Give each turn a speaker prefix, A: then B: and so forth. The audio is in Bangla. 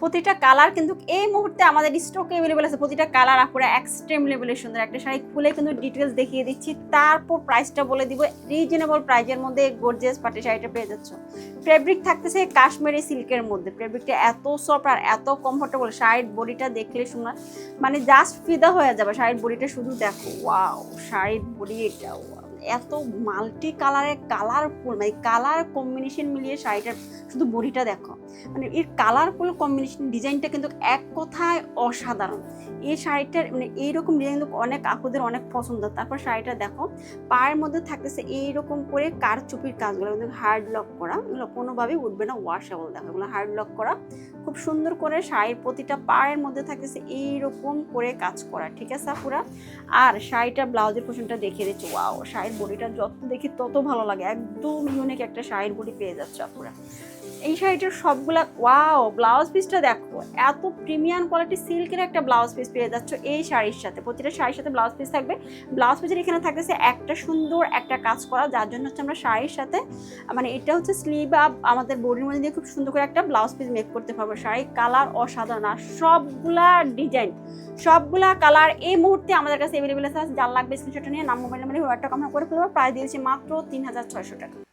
A: প্রতিটা কালার কিন্তু এই মুহূর্তে আমাদের স্টকে অ্যাভেলেবল আছে। প্রতিটা কালার আপুরা এক্সট্রিম লেভেলের সুন্দর। একটা শাড়ি খুলে কিন্তু ডিটেলস দেখিয়ে দিচ্ছি। তারপর প্রাইসটা বলে দিব। রিজনেবল প্রাইজের মধ্যে গর্জিয়াস পাটি শাড়িটা পেয়ে যাচ্ছ। ফেব্রিক থাকতেছে কাশ্মীরি সিল্কের মধ্যে। ফেব্রিকটা এত সফট আর এত কমফোর্টেবল শাড়ির বডিটা দেখলে শোনা মানে জাস্ট ফিদা হয়ে যাবে। শাড়ির বডিটা শুধু দেখো। ওয়াও শাড়ির বডি এটা wow, এত মাল্টি কালারের কালারফুল মানে কালার কম্বিনেশন মিলিয়ে শাড়িটার শুধু বডিটা দেখো। মানে এর কালারফুল কম্বিনেশন ডিজাইনটা কিন্তু এক কথায় অসাধারণ। এই শাড়িটার মানে এইরকম ডিজাইন কিন্তু অনেক আপুদের অনেক পছন্দ। তারপর শাড়িটা দেখো, পায়ের মধ্যে থাকতেছে এইরকম করে কারচুপির কাজগুলো কিন্তু হার্ড লক করা, এগুলো কোনোভাবেই উঠবে না ওয়াশেবল দেখো, এগুলো হার্ড লক করা। খুব সুন্দর করে শাড়ির প্রতিটা পায়ের মধ্যে থাকতেছে এইরকম করে কাজ করা, ঠিক আছে আপুরা? আর শাড়িটা ব্লাউজের পোশনটা দেখিয়ে দিচ্ছি ওয়াও শাড়ির বডিটা যত দেখি তত ভালো লাগে। একদম ইউনিক একটা শাড়ির বডি পেয়ে যাচ্ছে আপনারা এই শাড়িটার সবগুলা ওয়াও ব্লাউজ পিসটা দেখো। এত প্রিমিয়াম কোয়ালিটি সিল্কের একটা ব্লাউজ পিস পেয়ে যাচ্ছ এই শাড়ির সাথে। প্রতিটা শাড়ির সাথে ব্লাউজ পিস থাকবে। ব্লাউজ পিসের এখানে থাকতেছে একটা সুন্দর একটা কাজ করা, যার জন্য হচ্ছে আমরা শাড়ির সাথে মানে এটা হচ্ছে স্লিভ আপ আমাদের বডির মধ্যে দিয়ে খুব সুন্দর করে একটা ব্লাউজ পিস মেক করতে পারব। শাড়ির কালার অসাধারণ। আর সবগুলা ডিজাইন সবগুলা কালার এই মুহূর্তে আমাদের কাছে অ্যাভেলেবেল আছে। যার লাগবে স্ক্রিনশটটা নিয়ে, নাম মোবাইল নাম্বারে হোয়াটসঅ্যাপ আমরা করে ফেলব। প্রাইস দিয়েছি মাত্র তিন হাজার ছয়শো টাকা।